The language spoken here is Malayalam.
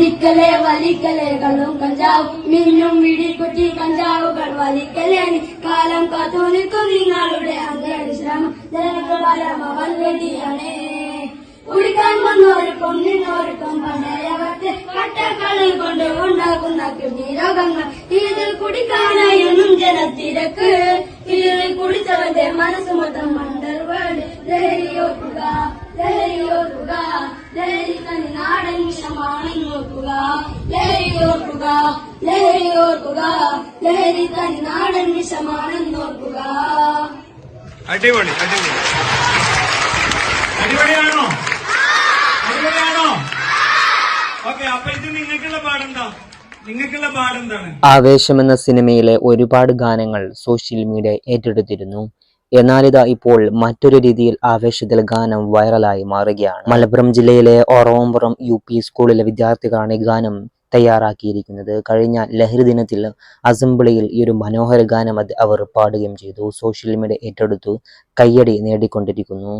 കുടിക്കലേ വലിക്കലേ കള്ളും കഞ്ചാവും മിന്നും വിടിക്കുറ്റി കഞ്ചാവുകൾ വലിക്കലേ. കാലം കാത്തു നിൽക്കും നിങ്ങളുടെ വൽവെടിയാണേ കുടിക്കാൻ വന്നവർക്കും നിന്നവർക്കും പണ്ടയവർക്ക് കട്ടക്കളിൽ കൊണ്ട് ഉണ്ടാക്കുന്ന കിഡ്നി രോഗങ്ങൾ ഇതിൽ കുടിക്കാനായൊന്നും ജനത്തിരക്ക്. ഇതിൽ കുടിച്ചവന്റെ മനസ്സ് മൊത്തം ലഹരിയോർക്കുക ലഹരിയോർക്കുക ലഹരി നാടൻ വിഷമാണെന്ന് ഓർക്കുക ലഹരിയോർക്കുക ലഹരിയോർക്കുക ലഹരി തൻ നാടൻ വിഷമാണെന്ന് ഓർക്കുക അടിപൊളി അടിപൊളി. അടിപൊളിയാണോ? അടിപൊളിയാണോ? ഓക്കെ അപ്പൊ ഇത് നിങ്ങൾക്കുള്ള പാടെന്താ? ആവേശം എന്ന സിനിമയിലെ ഒരുപാട് ഗാനങ്ങൾ സോഷ്യൽ മീഡിയ ഏറ്റെടുത്തിരുന്നു. എന്നാലിതാ ഇപ്പോൾ മറ്റൊരു രീതിയിൽ ആവേശത്തിൽ ഗാനം വൈറലായി മാറുകയാണ്. മലപ്പുറം ജില്ലയിലെ ഓറോമ്പുറം യു പി സ്കൂളിലെ വിദ്യാർത്ഥികളാണ് ഈ ഗാനം തയ്യാറാക്കിയിരിക്കുന്നത്. കഴിഞ്ഞ ലഹരി ദിനത്തിൽ അസംബ്ലിയിൽ ഈ ഒരു മനോഹര ഗാനം അവർ പാടുകയും ചെയ്തു. സോഷ്യൽ മീഡിയ ഏറ്റെടുത്തു. കയ്യടി നേടിക്കൊണ്ടിരിക്കുന്നു.